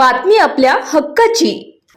बातमी आपल्या हक्काची.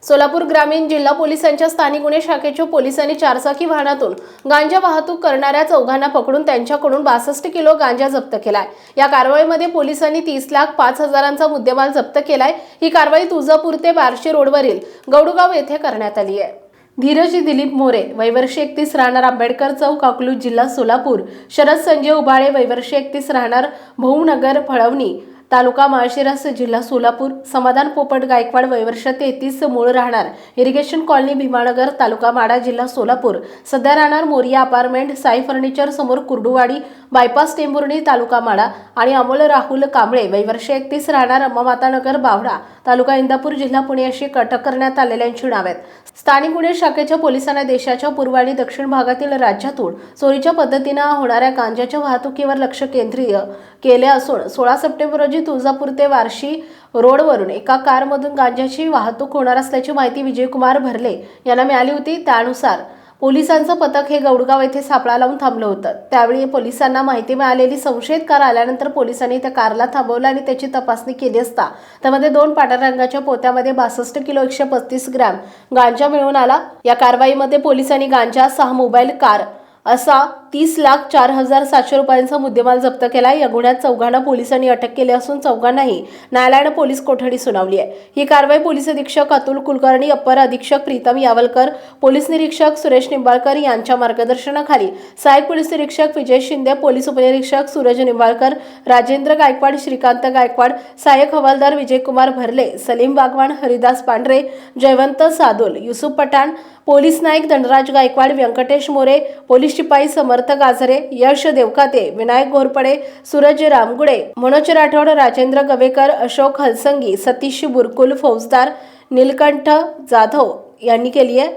सोलापूर ग्रामीण जिल्हा पोलिसांच्या स्थानिक गुन्हे शाखेच्या पोलिसांनी चारचाकी वाहनातून गांजा वाहतूक करणाऱ्या चौघांना पकडून त्यांच्याकडून बासष्ट किलो गांजा जप्त केलाय. या कारवाईमध्ये पोलिसांनी तीस लाख पाच हजारांचा मुद्देमाल जप्त केलाय. ही कारवाई तुळजापूर ते बार्शी रोडवरील गौडगाव येथे करण्यात आली आहे. धीरज दिलीप मोरे वैवर्षी एकतीस राहणार आंबेडकर चौक अकलूज जिल्हा सोलापूर. शरद संजय उबाळे वैवर्षी एकतीस राहणार भाऊनगर फळवणी. तालुका माळशिरस जिल्हा सोलापूर समाधान पोपट गायकवाड वैवर्ष तेहतीस मूळ राहणार. इरिगेशन कॉलनी भीमानगर तालुका माडा जिल्हा सोलापूर. सध्या राहणार मोरिया अपार्टमेंट साई फर्निचर समोर कुर्डुवाडी बायपास टेंभुर्णी तालुका माडा आणि अमोल राहुल कांबळे वयवर्ष एकतीस राहणार अम्मामातानगर बावडा. तालुका इंदापूर जिल्हा पुणे अशी अटक करण्यात आलेल्यांची नावे आहेत स्थानिक गुन्हे शाखेच्या पोलिसांना देशाच्या पूर्व आणि दक्षिण भागातील राज्यातून चोरीच्या पद्धतीनं होणाऱ्या गांजाच्या वाहतुकीवर लक्ष केंद्रीय केले असून सोळा सप्टेंबर रोजी तुळजापूर ते वारशी रोडवरून एका कारमधून गांजाची वाहतूक होणार असल्याची माहिती विजयकुमार भरले यांना मिळाली होती त्यानुसार. पोलिसांचं पथक हे गौडगाव येथे सापळा लावून थांबलं होतं. त्यावेळी पोलिसांना माहिती मिळालेली संशयित कार आल्यानंतर पोलिसांनी त्या कारला थांबवलं आणि त्याची तपासणी केली असता. त्यामध्ये दोन पांढऱ्या रंगाच्या पोत्यामध्ये बासष्ट किलो एकशे पस्तीस ग्रॅम गांजा मिळून आला. या कारवाईमध्ये पोलिसांनी गांजा सहा मोबाईल कार असा तीस लाख चार हजार सातशे रुपयांचा मुद्देमाल जप्त केला या गुन्ह्यात चौघांना पोलिसांनी अटक केली असून चौघांनाही न्यायालयानं पोलीस कोठडी सुनावली आहे. ही कारवाई पोलीस अधीक्षक अतुल कुलकर्णी अप्पर अधीक्षक प्रीतम यावलकर पोलीस निरीक्षक सुरेश निंबाळकर यांच्या मार्गदर्शनाखाली सहाय्यक पोलीस निरीक्षक विजय शिंदे पोलीस उपनिरीक्षक सूरज निंबाळकर राजेंद्र गायकवाड श्रीकांत गायकवाड सहाय्यक हवालदार विजयकुमार भरले सलीम बागवान हरिदास पांढरे जयवंत सादोल युसुफ पठाण पोलीस नाईक धनराज गायकवाड व्यंकटेश मोरे पोलीस शिपाई समर्थ गाजरे यश देवकाते विनायक घोरपडे सूरज रामगुडे मनोज राठोड राजेंद्र गवेकर अशोक हलसंगी सतीश बुरकुल फौजदार नीलकंठ जाधव यांनी केली आहे.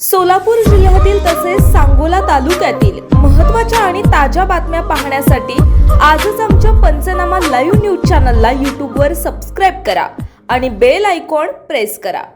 सोलापूर जिल्ह्यातील तसेच सांगोला तालुक्यातील महत्त्वाच्या आणि ताज्या बातम्या पाहण्यासाठी आजच आमच्या पंचनामा लाईव्ह न्यूज चॅनलला यूट्यूबवर सबस्क्राईब करा आणि बेल आयकॉन प्रेस करा.